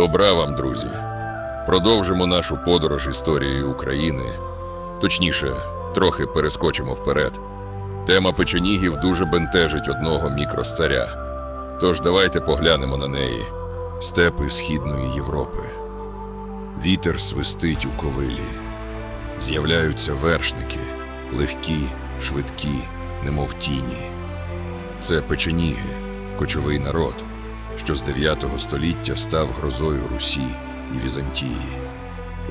Добра вам, друзі! Продовжимо нашу подорож історією України. Точніше, трохи перескочимо вперед. Тема печенігів дуже бентежить одного мікросцаря. Тож давайте поглянемо на неї. Степи Східної Європи. Вітер свистить у ковилі. З'являються вершники, легкі, швидкі, немов тіні. Це печеніги, кочовий народ, що з 9 століття став грозою Русі і Візантії.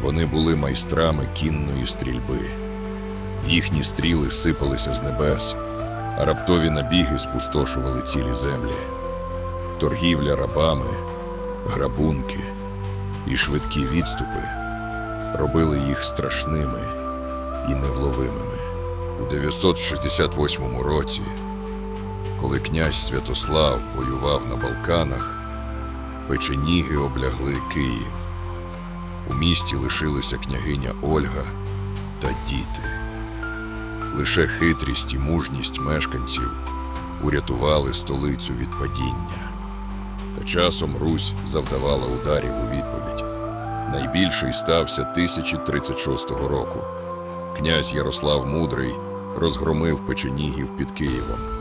Вони були майстрами кінної стрільби. Їхні стріли сипалися з небес, а раптові набіги спустошували цілі землі. Торгівля рабами, грабунки і швидкі відступи робили їх страшними і невловимими. У 968 році, коли князь Святослав воював на Балканах, печеніги облягли Київ. У місті лишилися княгиня Ольга та діти. Лише хитрість і мужність мешканців урятували столицю від падіння. Та часом Русь завдавала ударів у відповідь. Найбільший стався 1036 року. Князь Ярослав Мудрий розгромив печенігів під Києвом.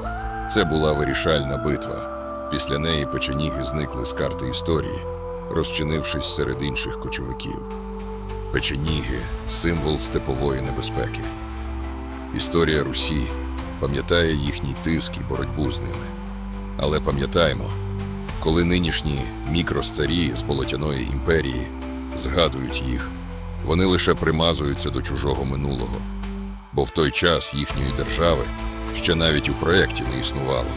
Це була вирішальна битва. Після неї печеніги зникли з карти історії, розчинившись серед інших кочовиків. Печеніги символ степової небезпеки. Історія Русі пам'ятає їхній тиск і боротьбу з ними. Але пам'ятаймо, коли нинішні мікросцарі з Болотяної імперії згадують їх, вони лише примазуються до чужого минулого, бо в той час їхньої держави ще навіть у проєкті не існувало.